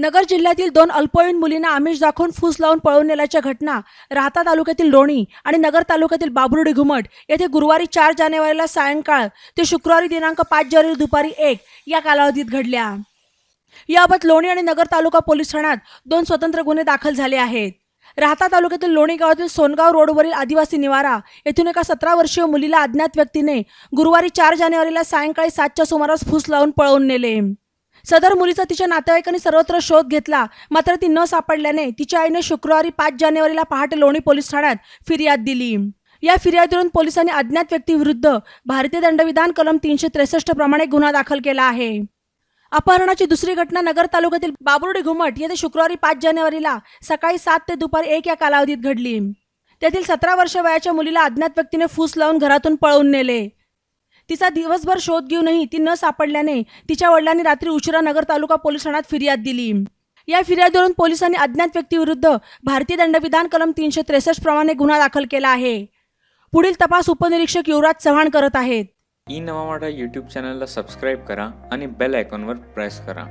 नगर जिल्ह्यातील दोन अल्पवयीन मुलींना आमिष दाखवून फूस लावून पळवून नेल्याच्या घटना राहता तालुक्यातील लोणी आणि नगर तालुक्यातील बाबुर्डी घुमट येथे गुरुवारी चार जानेवारीला सायंकाळ ते शुक्रवारी दिनांक पाच जानेवारी दुपारी एक या कालावधीत घडल्या. याबाबत लोणी आणि नगर तालुका पोलीस ठाण्यात दोन स्वतंत्र गुन्हे दाखल झाले आहेत. राहता तालुक्यातील लोणी गावातील सोनगाव रोडवरील आदिवासी निवारा येथून एका सतरा वर्षीय मुलीला अज्ञात व्यक्तीने गुरुवारी चार जानेवारीला सायंकाळी सातच्या सुमारास फूस लावून पळवून नेले. सदर मुलीचा तिच्या नातेवाईकांनी सर्वत्र शोध घेतला. मात्र ती न सापडल्याने तिच्या आईने शुक्रवारी पाच जानेवारीला पहाटे लोणी पोलीस ठाण्यात फिर्याद दिली. या फिर्यादीवरून पोलिसांनी अज्ञात व्यक्तीविरुद्ध भारतीय दंडविधान कलम तीनशे त्रेसष्ट प्रमाणे गुन्हा दाखल केला आहे. अपहरणाची दुसरी घटना नगर तालुक्यातील बाबुर्डी घुमट येथे शुक्रवारी पाच जानेवारीला सकाळी सात ते दुपारी एक या कालावधीत घडली. तेथील सतरा वर्ष वयाच्या मुलीला अज्ञात व्यक्तीने फूस लावून घरातून पळवून नेले. तिचा दिवसभर शोध घेऊनही ती न सापडल्याने तिच्या वडिलांनी रात्री उशिरा नगर तालुका पोलीस ठाण्यात फिर्याद दिली. या फिर्यादीवरून पोलिसांनी अज्ञात व्यक्तीविरुद्ध भारतीय दंडविधान कलम तीनशे त्रेसष्ट प्रमाणे गुन्हा दाखल केला आहे. पुढील तपास उपनिरीक्षक युवराज चव्हाण करत आहेत. ई नवा मराठा यूट्यूब चॅनलला सबस्क्राईब करा आणि बेल आयकॉनवर प्रेस करा.